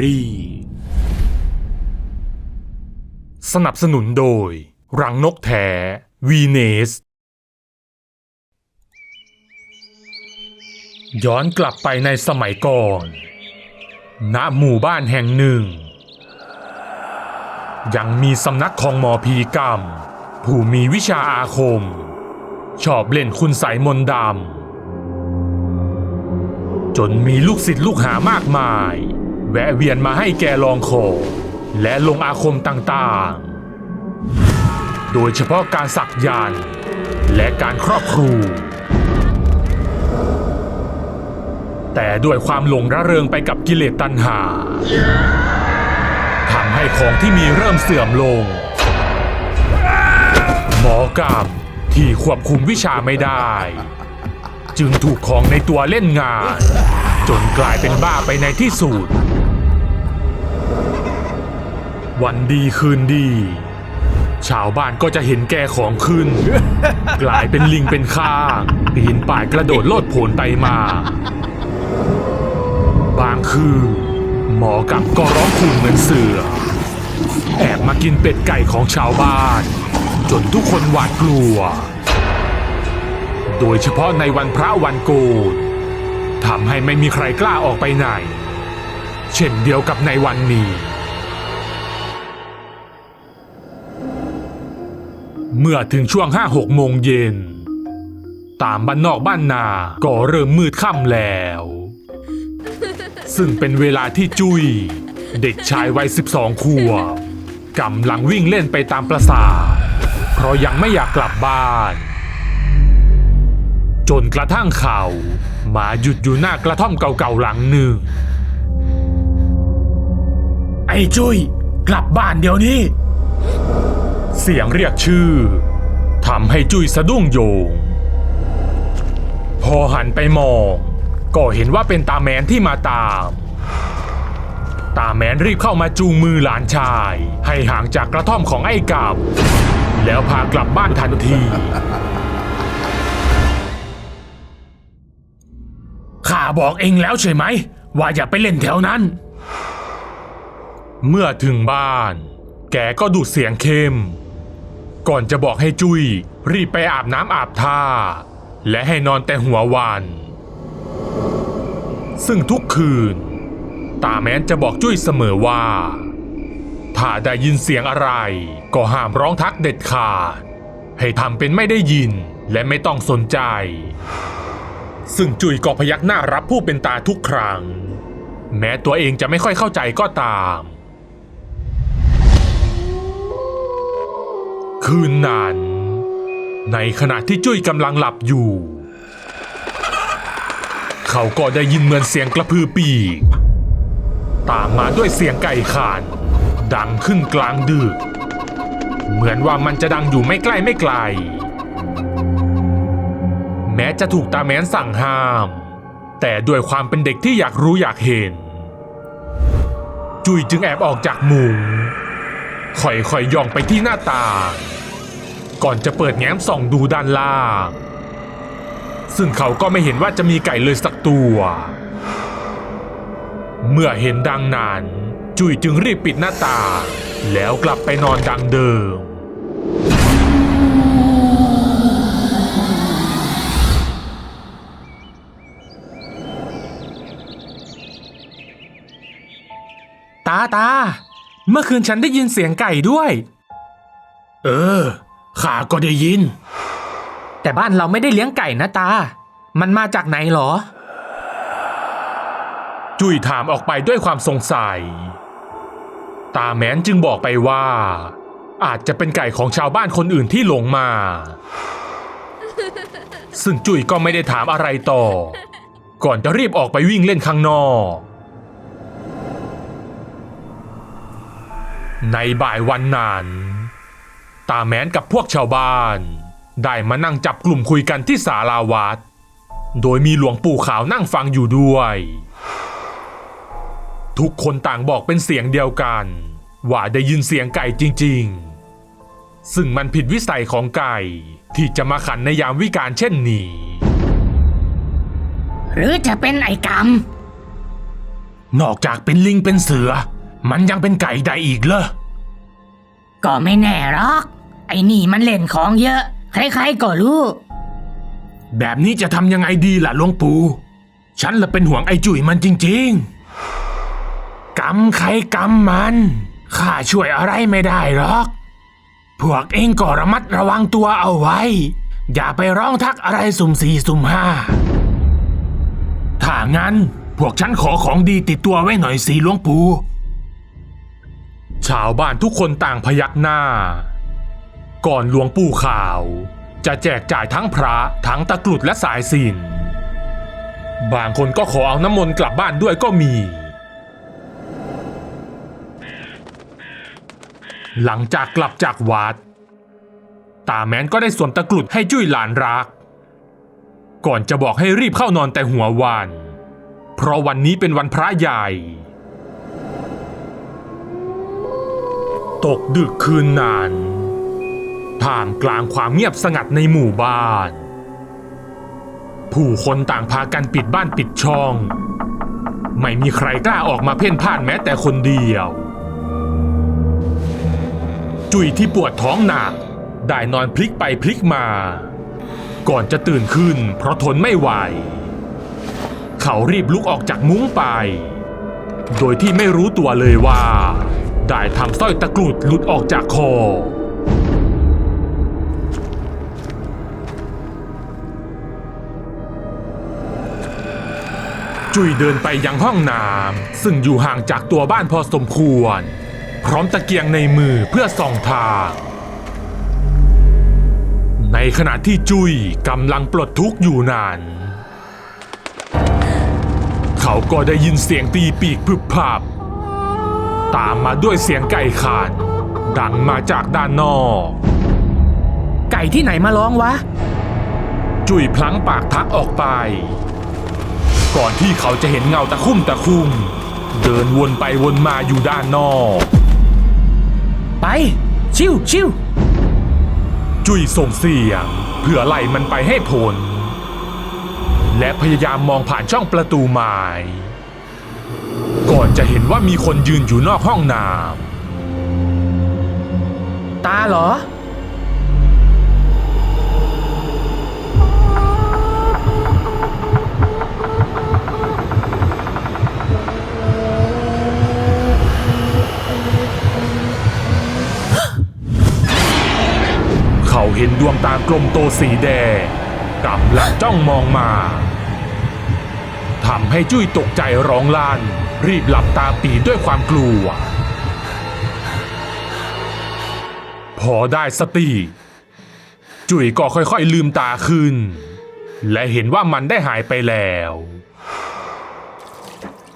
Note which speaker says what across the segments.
Speaker 1: รี่ สนับสนุนโดย รังนกแท้วีเนส ย้อนกลับไปในสมัยก่อน ณหมู่บ้านแห่งหนึ่ง ยังมีสำนักของหมอพีกรรม ผู้มีวิชาอาคม ชอบเล่นคุณใสยมนต์ดำจนมีลูกศิษย์ลูกหามากมาย แวะเวียนมาให้แกลองของและลงอาคมต่างๆ โดยเฉพาะการสักยันต์และการครอบครู แต่ด้วยความหลงระเริงไปกับกิเลสตัณหาทำให้ของที่มีเริ่มเสื่อมลง หมอกรรมที่ควบคุมวิชาไม่ได้ จึงถูกของในตัวเล่นงาน จนกลายเป็นบ้าไปในที่สุด วันดีคืนดี ชาวบ้านก็จะเห็นแก่ของขึ้น กลายเป็นลิงเป็นข้างปีนป่ายกระโดดโลดโผนไปมา บางคืนหมอกับก็ร้องขู่เหมือนเสือ แอบมากินเป็ดไก่ของชาวบ้าน จนทุกคนหวาดกลัว โดยเฉพาะในวันพระวันโกนทำให้ไม่มีใครกล้าออกไปไหน เช่นเดียวกับในวันนี้ เมื่อถึงช่วงห้าหกโมงเย็น ตามบ้านนอกบ้านนาก็เริ่มมืดค่ำแล้ว ซึ่งเป็นเวลาที่จุย้ยเด็กชายวัย 12 ขวบกำลังวิ่งเล่นไปตามประสาทเพราะยังไม่อยากกลับบ้าน จนกระทั่งเขามาหยุดอยู่หน้ากระท่อมเก่าๆหลังหนึ่ง ไอ้จุย้ยกลับบ้านเดี๋ยวนี้ เสียงเรียกชื่อทำให้จุ้ยสะดุ้งโยง พอหันไปมอง ก็เห็นว่าเป็นตาแมนที่มาตาม ตาแมนรีบเข้ามาจูงมือหลานชาย ให้ห่างจากกระท่อมของไอ้กับ แล้วพากลับบ้านทันทีข้าบอกเองแล้วใช่ไหม ว่าอย่าไปเล่นแถวนั้น เมื่อถึงบ้าน แกก็ดูดเสียงเข้ม ก่อนจะบอกให้จุ้ยรีบไปอาบน้ำอาบท่า และให้นอนแต่หัววัน ซึ่งทุกคืน ตาแม้นจะบอกจุ้ยเสมอว่า ถ้าได้ยินเสียงอะไร ก็ห้ามร้องทักเด็ดขาด ให้ทำเป็นไม่ได้ยินและไม่ต้องสนใจ ซึ่งจุ้ยก็พยักหน้ารับผู้เป็นตาทุกครั้ง แม้ตัวเองจะไม่ค่อยเข้าใจก็ตาม คืนนั้น ในขณะที่จุ้ยกำลังหลับอยู่ เขาก็ได้ยินเหมือนเสียงกระพือปีก ตามมาด้วยเสียงไก่ขาน ดังขึ้นกลางดึก เหมือนว่ามันจะดังอยู่ไม่ใกล้ไม่ไกล แม้จะถูกตาแมนสั่งห้าม แต่ด้วยความเป็นเด็กที่อยากรู้อยากเห็น จุ้ยจึงแอบออกจากมุง ค่อยๆย่องไปที่หน้าต่างก่อนจะเปิดแง้มส่องดูด้านล่าง ซึ่งเขาก็ไม่เห็นว่าจะมีไก่เลยสักตัว เมื่อเห็นดังนั้น จุ้ยจึงรีบปิดหน้าต่างแล้วกลับไปนอนดังเดิม ตาตา เมื่อคืนฉันได้ยินเสียงไก่ด้วย เออข้าก็ได้ยิน
Speaker 2: แต่บ้านเราไม่ได้เลี้ยงไก่นะตา มันมาจากไหนหรอ
Speaker 1: จุ้ยถามออกไปด้วยความสงสัย ตาแม้นจึงบอกไปว่า อาจจะเป็นไก่ของชาวบ้านคนอื่นที่หลงมา ซึ่งจุ้ยก็ไม่ได้ถามอะไรต่อ ก่อนจะรีบออกไปวิ่งเล่นข้างนอก ในบ่ายวันนั้นตาแม้นกับพวกชาวบ้าน ได้มานั่งจับกลุ่มคุยกันที่ศาลาวัด โดยมีหลวงปู่ขาวนั่งฟังอยู่ด้วย ทุกคนต่างบอกเป็นเสียงเดียวกัน ว่าได้ยินเสียงไก่จริง ๆ ซึ่งมันผิดวิสัยของไก่ที่จะมาขันในยามวิกาลเช่นนี้
Speaker 3: หรือจะเป็นไอ้กรรม
Speaker 1: นอกจากเป็นลิงเป็นเสือ มันยังเป็นไก่ได้อีกเหรอ
Speaker 3: ก็ไม่แน่หรอก ไอ้นี่มันเล่นของเยอะ ใครๆก็รู้
Speaker 1: แบบนี้จะทำยังไงดีล่ะหลวงปู่ ฉันละเป็นห่วงไอ้จุ๋ยมันจริง ๆ กรรมใครกรรมมัน ข้าช่วยอะไรไม่ได้หรอก พวกเองก็ระมัดระวังตัวเอาไว้ อย่าไปร้องทักอะไรสุ่มสี่สุ่มห้า ถ้างั้น พวกฉันขอของดีติดตัวไว้หน่อยสิหลวงปู่ ชาวบ้านทุกคนต่างพยักหน้า ก่อนหลวงปู่ขาว จะแจกจ่ายทั้งพระทั้งตะกรุดและสายสิญจนบางคนก็ขอเอาน้ำมนต์กลับบ้านด้วยก็มี หลังจากกลับจากวัด ตาแมนก็ได้สวมตะกรุดให้จุ้ยหลานรัก ก่อนจะบอกให้รีบเข้านอนแต่หัววัน เพราะวันนี้เป็นวันพระใหญ่ ตกดึกคืนนั้นท่ามกลางความเงียบสงัดในหมู่บ้าน ผู้คนต่างพากันปิดบ้านปิดช่อง ไม่มีใครกล้าออกมาเพ่นพ่านแม้แต่คนเดียว จุยที่ปวดท้องหนักได้นอนพลิกไปพลิกมา ก่อนจะตื่นขึ้นเพราะทนไม่ไหว เขารีบลุกออกจากมุ้งไป โดยที่ไม่รู้ตัวเลยว่า ได้ทำสร้อยตะกรุดหลุดออกจากคอ จุยเดินไปยังห้องน้ำซึ่งอยู่ห่างจากตัวบ้านพอสมควร พร้อมตะเกียงในมือเพื่อส่องทาง ในขณะที่จุยกำลังปลดทุกข์อยู่นั้นเขาก็ได้ยินเสียงตีปีกพึบพับ ตามมาด้วยเสียงไก่ขานดังมาจากด้านนอก
Speaker 2: ไก่ที่ไหนมาร้องวะ
Speaker 1: จุยพลั้งปากทักออกไป ก่อนที่เขาจะเห็นเงาตะคุ่มตะคุ่มเดินวนไปวนมาอยู่ด้านนอก
Speaker 2: ไป ชิวชิว
Speaker 1: จุยส่งเสียงเพื่อไล่มันไปให้พ้นและพยายามมองผ่านช่องประตูไม้ ก่อนจะเห็นว่ามีคนยืนอยู่นอกห้องน้
Speaker 2: ตาเหรอำ
Speaker 1: เขาเห็นดวงตากลมโตสีแดงกำลังจ้องมองมาทำให้จุ้ยตกใจร้องลั่น รีบหลับตาปีด้วยความกลัว พอได้สติ จุ๋ยก็ค่อยๆลืมตาขึ้น และเห็นว่ามันได้หายไปแล้ว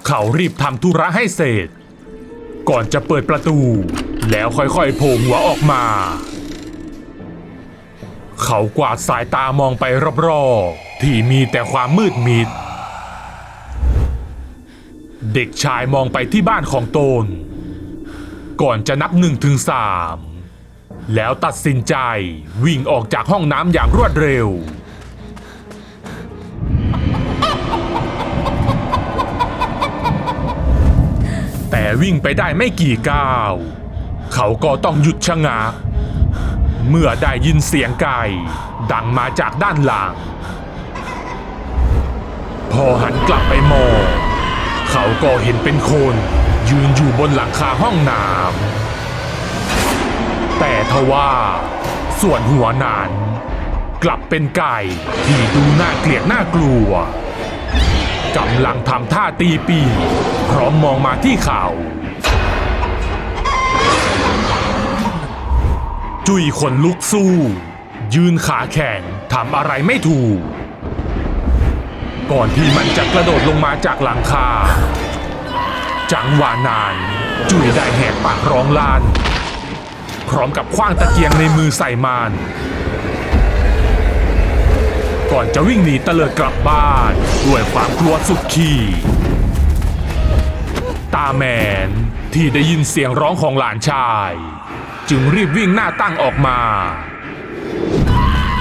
Speaker 1: เขารีบทำธุระให้เสร็จ ก่อนจะเปิดประตู แล้วค่อยๆโผล่หัวออกมา เขากวาดสายตามองไปรอบๆ ที่มีแต่ความมืดมิด เด็กชายมองไปที่บ้านของตน ก่อนจะนับหนึ่งถึงสามแล้วตัดสินใจวิ่งออกจากห้องน้ำอย่างรวดเร็ว แต่วิ่งไปได้ไม่กี่ก้าว เขาก็ต้องหยุดชะงัก เมื่อได้ยินเสียงไก่ ดังมาจากด้านหลัง พอหันกลับไปมอง เขาก็เห็นเป็นคน ยืนอยู่บนหลังคาห้องน้ำแต่ทว่า ส่วนหัวนั้นกลับเป็นไก่ที่ดูน่าเกลียดน่ากลัวกำลังทำท่าตีปี พร้อมมองมาที่เขาจุยขนลุกสู้ ยืนขาแข็งทำอะไรไม่ถูก ก่อนที่มันจะกระโดดลงมาจากหลังคา จังหวะนาน จุยได้แหกปากร้องลั่นพร้อมกับคว้างตะเกียงในมือใส่มาน ก่อนจะวิ่งหนีเตลิดกลับบ้าน ด้วยความกลัวสุดขีดตาแมนที่ได้ยินเสียงร้องของหลานชาย จึงรีบวิ่งหน้าตั้งออกมา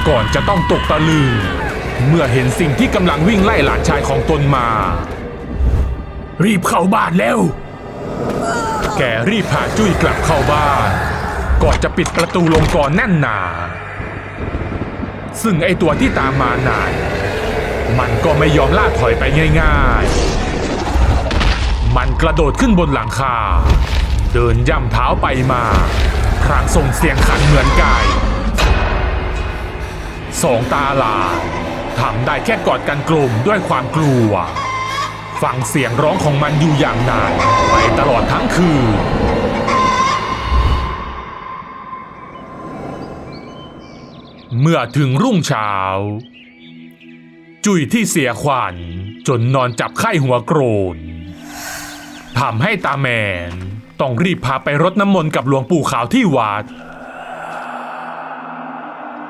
Speaker 1: ก่อนจะต้องตกตะลึง เมื่อเห็นสิ่งที่กำลังวิ่งไล่หลานชายของตนมา รีบเข้าบ้านเร็วแกรีบพาจุ้ยกลับเข้าบ้าน ก่อนจะปิดประตูลงก่อนแน่นหนา ซึ่งไอตัวที่ตามมานานมันก็ไม่ยอมล่าถอยไปง่ายๆ มันกระโดดขึ้นบนหลังคา เดินย่ำเท้าไปมาพรางส่งเสียงขันเหมือนไก่สองตาหลา ทำได้แค่กอดกันกลุ่มด้วยความกลัว ฟังเสียงร้องของมันอยู่อย่างนานไปตลอดทั้งคืนเมื่อถึงรุ่งเช้า จุยที่เสียขวัญจนนอนจับไข้หัวโกรนทำให้ตาแมนต้องรีบพาไปรดน้ำมนต์กับหลวงปู่ขาวที่วัด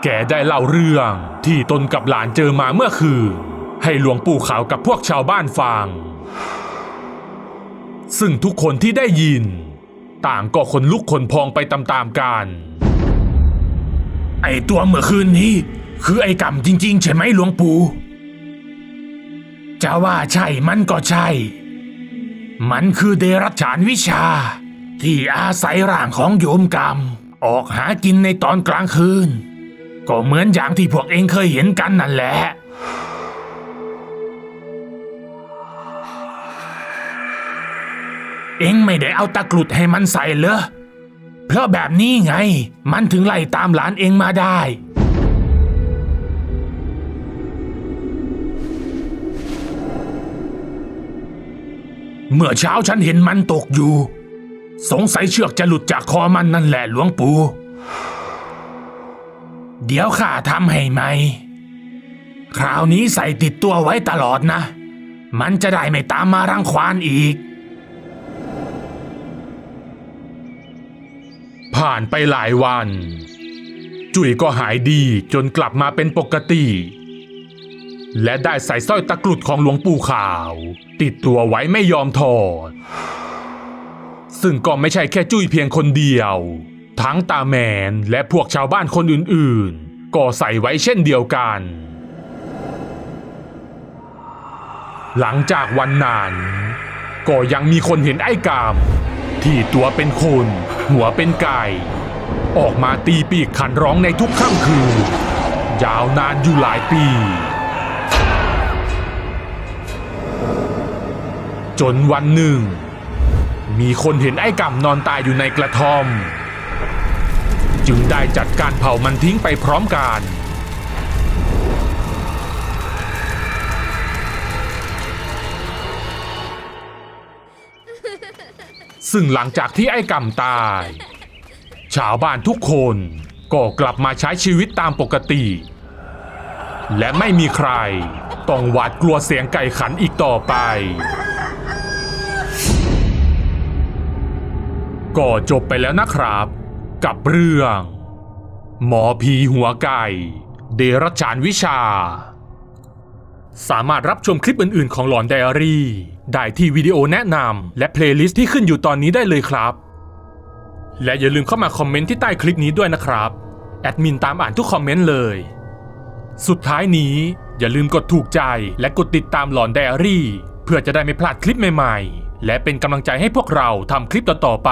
Speaker 1: แกได้เล่าเรื่องที่ตนกับหลานเจอมาเมื่อคืนให้หลวงปู่ขาวกับพวกชาวบ้านฟัง ซึ่งทุกคนที่ได้ยิน ต่างก็ขนลุกขนพองไปตามๆกัน ไอตัวเมื่อคืนนี้ คือไอกรรมจริง ๆ ใช่ไหมหลวงปู่จะว่าใช่มันก็ใช่ มันคือเดรัจฉานวิชา ที่อาศัยร่างของโยมกรรม ออกหากินในตอนกลางคืน ก็เหมือนอย่างที่พวกเองเคยเห็นกันนั่นแหละ เองไม่ได้เอาตะกรุดให้มันใส่เหรอ เพราะแบบนี้ไง มันถึงไล่ตามหลานเองมาได้ เมื่อเช้าฉันเห็นมันตกอยู่ สงสัยเชือกจะหลุดจากคอมันนั่นแหละหลวงปู่ เดี๋ยวข้าทำให้ไหมคราวนี้ใส่ติดตัวไว้ตลอดนะ มันจะได้ไม่ตามมารังควานอีก ผ่านไปหลายวัน จุ๋ยก็หายดีจนกลับมาเป็นปกติ และได้ใส่สร้อยตะกรุดของหลวงปู่ขาว ติดตัวไว้ไม่ยอมถอด ซึ่งก็ไม่ใช่แค่จุ้ยเพียงคนเดียว ทั้งตาแมนและพวกชาวบ้านคนอื่นๆ ก็ใส่ไว้เช่นเดียวกัน หลังจากวันนั้น ก็ยังมีคนเห็นไอ้กาม ที่ตัวเป็นคนหัวเป็นไก่ ออกมาตีปีกขันร้องในทุกค่ำคืน ยาวนานอยู่หลายปี จนวันหนึ่ง มีคนเห็นไอ้กำนอนตายอยู่ในกระท่อม จึงได้จัดการเผามันทิ้งไปพร้อมกันซึ่งหลังจากที่ไอ้กำตาย ชาวบ้านทุกคนก็กลับมาใช้ชีวิตตามปกติ และไม่มีใครต้องหวาดกลัวเสียงไก่ขันอีกต่อไป ก็จบไปแล้วนะครับ กับเรื่อง หมอผีหัวไก่ เดรัจฉานวิชา สามารถรับชมคลิปอื่นๆ ของหลอนไดอารี่ ได้ที่วิดีโอแนะนำและเพลย์ลิสต์ที่ขึ้นอยู่ตอนนี้ได้เลยครับ และอย่าลืมเข้ามาคอมเมนต์ที่ใต้คลิปนี้ด้วยนะครับ แอดมินตามอ่านทุกคอมเมนต์เลย สุดท้ายนี้อย่าลืมกดถูกใจและกดติดตามหลอนไดอารี่ เพื่อจะได้ไม่พลาดคลิปใหม่ๆ และเป็นกำลังใจให้พวกเราทำคลิปต่อๆไป